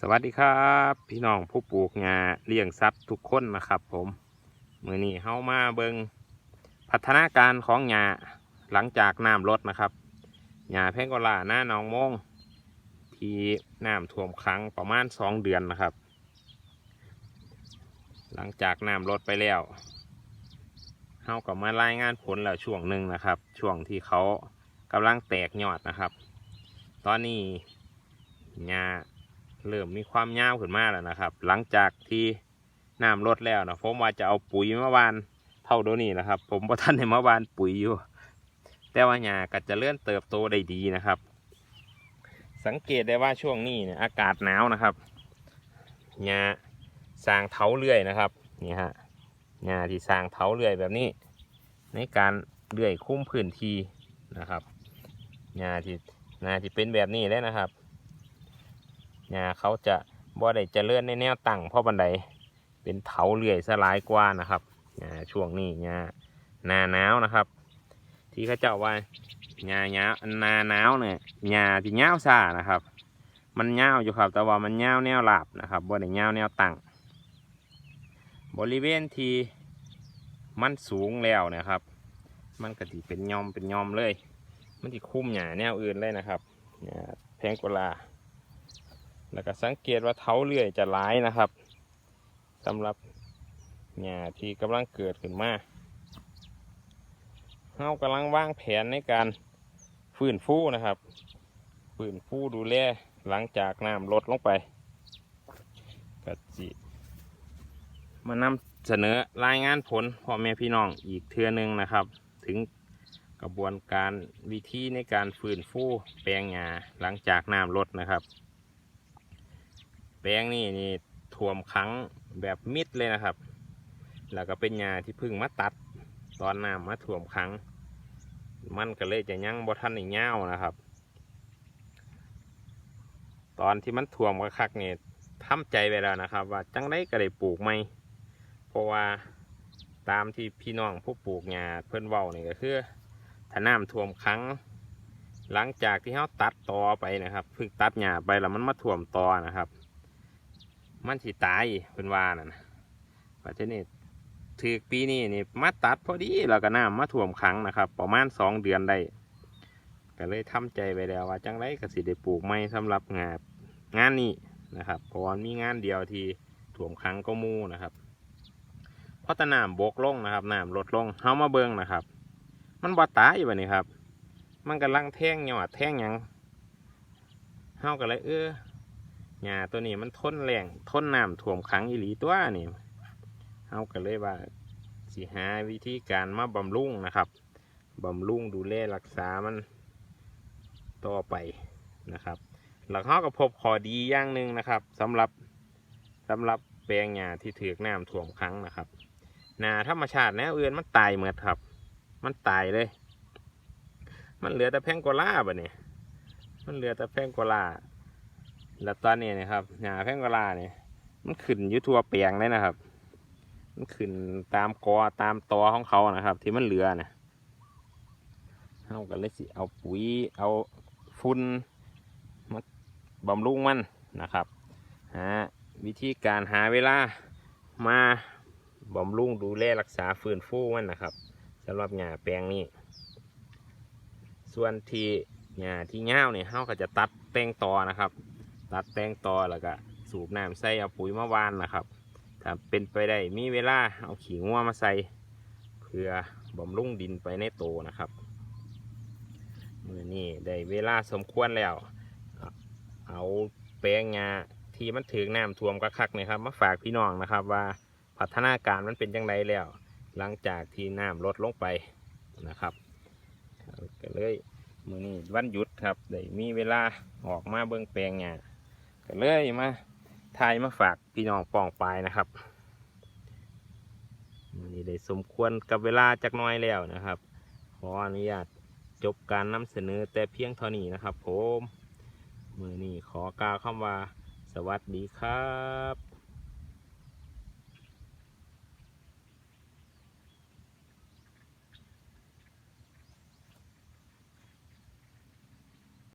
สวัสดีครับ พี่น้องผู้ปลูกงาเลี้ยงสัตว์ทุกคนนะครับ ผมมือนี้เฮามาเบิงพัฒนาการของงาหลังจากน้ำลดนะครับงาแพงกลาหน้าหนองโมงที่น้ำท่วมขังประมาณสองเดือนนะครับ หลังจากน้ำลดไปแล้วเฮาก็มารายงานผลแล้วช่วงหนึ่งนะครับ ช่วงที่เขากำลังแตกยอดนะครับ ตอนนี้งา เริ่มมีความยาวขึ้นมาแล้วนะครับ หลังจากที่น้ำลดแล้วนะผมว่าจะเอาปุ๋ยมาวานเท่าเดี๋ยวนี้นะครับ ผมประท่านในมาวานปุ๋ยอยู่ แต่ว่าหญ้าก็จะเลื่อนเติบโตได้ดีนะครับ สังเกตได้ว่าช่วงนี้เนี่ยอากาศหนาวนะครับหญ้าสร้างเถาเลื่อยนะครับนี่ฮะหญ้าที่สร้างเถาเลื่อยแบบนี้ ในการเลื่อยคุ้มพื้นที่นะครับหญ้าที่หญ้าที่เป็นแบบนี้เลยนะครับ หญ้าเขาจะบ่ได้เจริญในแนวตั้งเพราะบันไดเป็นเถาเลื่อยสลายกว่านะครับหญ้าช่วงนี้หญ้าหน้าหนาวนะครับ ที่เขาเจ้าว่าหญ้าหญ้าหน้าหนาวเนี่ยหญ้าที่ยาวซ่านะครับ มันยาวอยู่ครับ แต่ว่ามันยาวแนวหลาบนะครับบ่ได้ยาวแนวตั้งบริเวณที่มันสูงแล้วนะครับ มันก็สิเป็นยอมเป็นยอมเลย มันที่คุ้มหญ้าแนวอื่นเลยนะครับแพงกว่าลา แล้วก็สังเกตว่าเท้าเลื่อยจะร้ายนะครับสำหรับหญ้าที่กำลังเกิดขึ้นมาเฮากำลังวางแผนในการฟื้นฟูนะครับ ฟื้นฟูดูแลหลังจากน้ำลดลงไปก็จิมานำเสนอรายงานผลพ่อแม่พี่น้องอีกเทือหนึงนะครับ ถึงกระบวนการวิธีในการฟื้นฟูแปลงหญ้าหลังจากน้ำลดนะครับ แปลงนี่นี่ท่วมขังแบบมิดเลยนะครับ แล้วก็เป็นหญ้าที่พึ่งมาตัด ตอนน้ำมาท่วมขัง มันก็เลยจะยังบ่ทันอีเงาวนะครับ ตอนที่มันท่วมกระคักเนี่ยทำใจไปแล้วนะครับ ว่าจังได้ก็ได้ปลูกไหมเพราะว่าตามที่พี่น้องผู้ปลูกหญ้าเพิ่นเว้านี่ก็คือถ้าน้ำท่วมขังหลังจากที่เขาตัดตอไปนะครับเพิ่งตัดหญ้าไปแล้วมันมาท่วมตอนะครับ มันสิตายเป็นว่าน่นะปัจจุบันถือปีนี้นี่มาตัดพอดีแล้วก็น้ำมาท่วมขังนะครับ ประมาณสองเดือนได้ก็เลยทำใจไปแล้วว่าจังไรก็สิได้ปลูกไม้สำหรับงานงานนี้นะครับเพราะว่ามีงานเดียวที่ท่วมขังก็มูนะครับพราะแตน้ำบกลงนะครับน้ำลดลงเฮามาเบิ่งนะครับ มันบ่ตายอยู่แบัดนี้ครับ มันกำลังแท่งยอดแท่งยังเฮาก็เลยเออ หญ้าตัวนี้มันทนแรงทนน้ำท่วมขังอีหลีตัวนี่เอาก็เลยว่าสิหาวิธีการมาบำรุงนะครับบำรุงดูแลรักษามันต่อไปนะครับ หลักเขาก็พบขอดีอย่างหนึ่งนะครับสำหรับสำหรับแปลงหญ้าที่ถือน้ำท่วมขังนะครับนาธรรมชาติแนวอื่นมันตายเหมือดครับ มันตายเลย มันเหลือแต่แพงโกลาบะเนี่ยมันเหลือแต่แพงโกลา แล้วตอนนี้นะครับหญ้าแพงกลาเนี่ยมันขึ้นอยู่ทั่วเปียงเลยนะครับ มันขึ้นตามกอตามตอของเขานะครับ ที่มันเหลือนะเราก็เลยสิเอาปุ๋ยเอาฝุ่นมาบำรุงมันนะครับหาวิธีการหาเวลามาบำรุงดูแลรักษาฟื้นฟูมันนะครับสำหรับหญ้าแปลงนี้ ส่วนที่หญ้าที่เง่าเนี่ยเราก็จะตัดแต่งตอนะครับ ตัดแต่งตอแล้วก็สูบน้ำใส่เอาปุ๋ยมาวานนะครับถ้าเป็นไปได้มีเวลาเอาขี้งัวมาใส่เพื่อบำรุงดินไปในโตนะครับมือนี้ได้เวลาสมควรแล้ว เอาแปลงงาที่มันถึงน้ำท่วมกระคักนะครับ มาฝากพี่น้องนะครับว่าพัฒนาการมันเป็นยังไงแล้ว หลังจากที่น้ำลดลงไปนะครับก็เลยมือนี้วันหยุดครับได้มีเวลาออกมาเบิ่งแปลงงา ก็เลยมาทายมาฝากพี่น้องปองปายนะครับนี่ได้สมควรกับเวลาจักน้อยแล้วนะครับ ขออนุญาตจบการนำเสนอแต่เพียงเท่านี้นะครับผมมือนี้ขอกล่าวคำว่า สวัสดีครับ